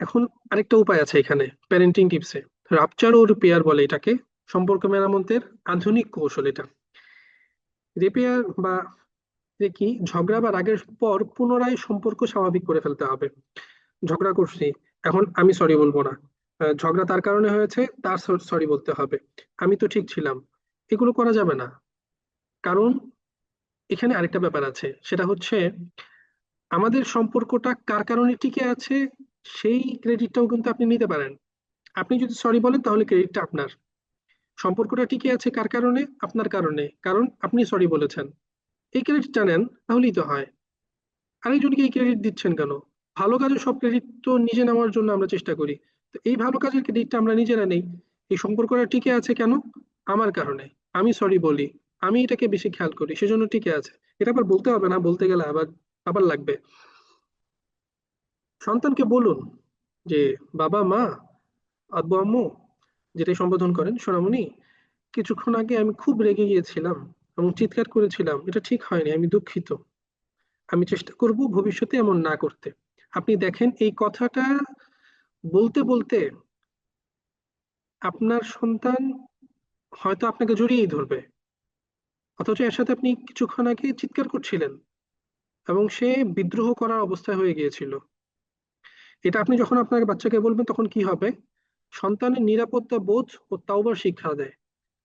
এখন আরেকটা উপায় আছে এখানে প্যারেন্টিং টিপসে রাপচার ও রিপেয়ার বলে এটাকে, সম্পর্ক মেরামতের আধুনিক কৌশল এটা। রিপেয়ার বা কি, ঝগড়া বা রাগের পর পুনরায় সম্পর্ক স্বাভাবিক করে ফেলতে হবে। ঝগড়া করছি, এখন আমি সরি বলব না। ঝগড়া তার কারণে হয়েছে, তার সরি বলতে হবে। আমি তো ঠিক ছিলাম। এগুলো করা যাবে না। কারণ এখানে আরেকটা ব্যাপার আছে, সেটা হচ্ছে আমাদের সম্পর্কটা কার কারণে টিকে আছে সেই ক্রেডিটটাও কিন্তু আপনি নিতে পারেন। আপনি যদি সরি বলেন, তাহলে ক্রেডিটটা আপনার। সম্পর্কটা টিকে আছে কার কারণে? আপনার কারণে। কারণ আপনি সরি বলেছেন। এই ক্রেডিটটা নেন, তাহলেই তো হয়। আরেকজনকে এই ক্রেডিট দিচ্ছেন কেন? ভালো কাজের সব ক্রেডিট তো নিজে নেওয়ার জন্য আমরা চেষ্টা করি। তো এই ভালো কাজের ক্রেডিটটা আমরা নিজেরা নেই। এই সম্পর্কটা টিকে আছে কেন? আমার কারণে। আমি সরি বলি। আমি এটাকে বেশি খেয়াল করি। সেজন্য টিকে আছে। এটা আবার বলতে হবে না, বলতে গেলে আবার আবার লাগবে। সন্তানকে বলুন যে, বাবা, মা, আব্বু, আম্মু, যেটাই সম্বোধন করেন, সোনামণি, কিছুক্ষণ আগে আমি খুব রেগে গিয়েছিলাম এবং চিৎকার করেছিলাম, এটা ঠিক হয়নি, আমি দুঃখিত। আমি চেষ্টা করব ভবিষ্যতে এমন না করতে। আপনি দেখেন, এই কথাটা বলতে বলতে আপনার সন্তান হয়তো আপনাকে জড়িয়েই ধরবে। অথচ এর সাথে আপনি কিছুক্ষণ আগে চিৎকার করছিলেন এবং সে বিদ্রোহ করার অবস্থায় হয়ে গিয়েছিল। এটা আপনি যখন আপনার বাচ্চাকে বলবেন, তখন কি হবে? সন্তানের নিরাপত্তা বোধ ও তাওবার শিক্ষা দেয়।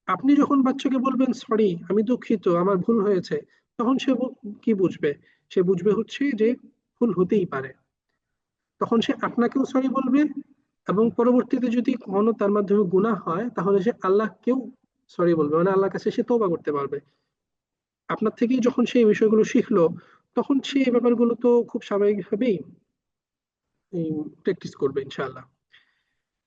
আপনি যখন বাচ্চাকে বলবেন সরি আমি দুঃখিত, আমার ভুল হয়েছে, তখন সে কি বুঝবে? সে বুঝবে হচ্ছে যে ভুল হতেই পারে। তখন সে আপনাকেও সরি বলবে এবং পরবর্তীতে যদি কখনো তার মাধ্যমে গুনাহ হয়, তাহলে সে আল্লাহকেও সরি বলবে। মানে আল্লাহর কাছে সে তওবা করতে পারবে। আপনার থেকেই যখন সে বিষয়গুলো শিখলো, তখন সে এই ব্যাপারগুলো তো খুব স্বাভাবিকভাবেই প্র্যাকটিস করবে ইনশাআল্লাহ।